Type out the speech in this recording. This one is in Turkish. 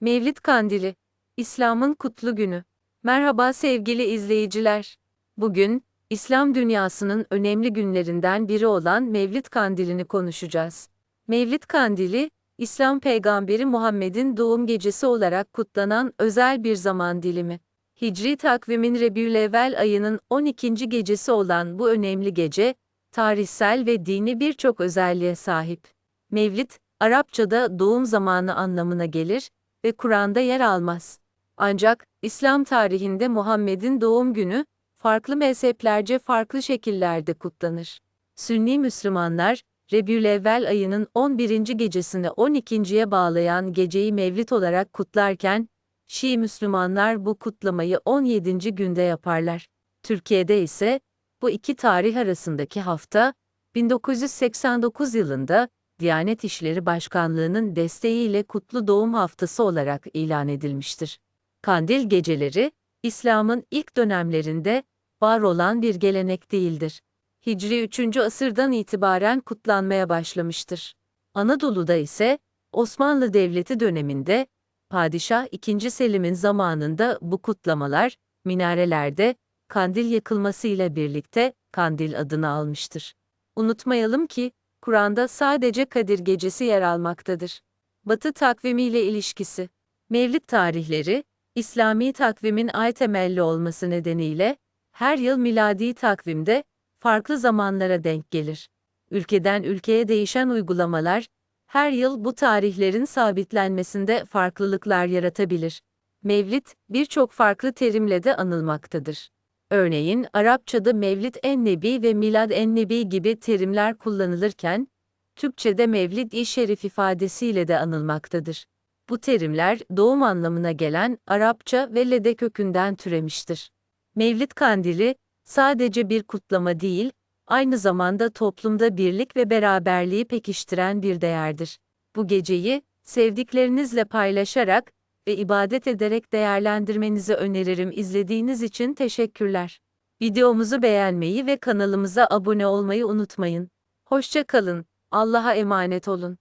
Mevlid Kandili, İslam'ın kutlu günü. Merhaba sevgili izleyiciler. Bugün, İslam dünyasının önemli günlerinden biri olan Mevlid Kandili'ni konuşacağız. Mevlid Kandili, İslam peygamberi Muhammed'in doğum gecesi olarak kutlanan özel bir zaman dilimi. Hicri takvimin Rebü'l-Evvel ayının 12. gecesi olan bu önemli gece, tarihsel ve dini birçok özelliğe sahip. Mevlid, Arapçada doğum zamanı anlamına gelir ve Kur'an'da yer almaz. Ancak İslam tarihinde Muhammed'in doğum günü farklı mezheplerce farklı şekillerde kutlanır. Sünni Müslümanlar Rebü'l-Evvel ayının 11. gecesini 12.ye bağlayan geceyi Mevlid olarak kutlarken Şii Müslümanlar bu kutlamayı 17. günde yaparlar. Türkiye'de ise bu iki tarih arasındaki hafta 1989 yılında Diyanet İşleri Başkanlığı'nın desteğiyle Kutlu Doğum Haftası olarak ilan edilmiştir. Kandil geceleri, İslam'ın ilk dönemlerinde var olan bir gelenek değildir. Hicri 3. asırdan itibaren kutlanmaya başlamıştır. Anadolu'da ise Osmanlı Devleti döneminde Padişah II. Selim'in zamanında bu kutlamalar minarelerde kandil yakılmasıyla birlikte kandil adını almıştır. Unutmayalım ki Kur'an'da sadece Kadir Gecesi yer almaktadır. Batı takvimiyle ilişkisi. Mevlid tarihleri, İslami takvimin ay temelli olması nedeniyle, her yıl miladi takvimde, farklı zamanlara denk gelir. Ülkeden ülkeye değişen uygulamalar, her yıl bu tarihlerin sabitlenmesinde farklılıklar yaratabilir. Mevlid, birçok farklı terimle de anılmaktadır. Örneğin Arapçada Mevlid en-Nebi ve Milad en-Nebi gibi terimler kullanılırken, Türkçede Mevlid-i Şerif ifadesiyle de anılmaktadır. Bu terimler doğum anlamına gelen Arapça ve Lede kökünden türemiştir. Mevlid kandili sadece bir kutlama değil, aynı zamanda toplumda birlik ve beraberliği pekiştiren bir değerdir. Bu geceyi sevdiklerinizle paylaşarak ve ibadet ederek değerlendirmenizi öneririm. İzlediğiniz için teşekkürler. Videomuzu beğenmeyi ve kanalımıza abone olmayı unutmayın. Hoşça kalın. Allah'a emanet olun.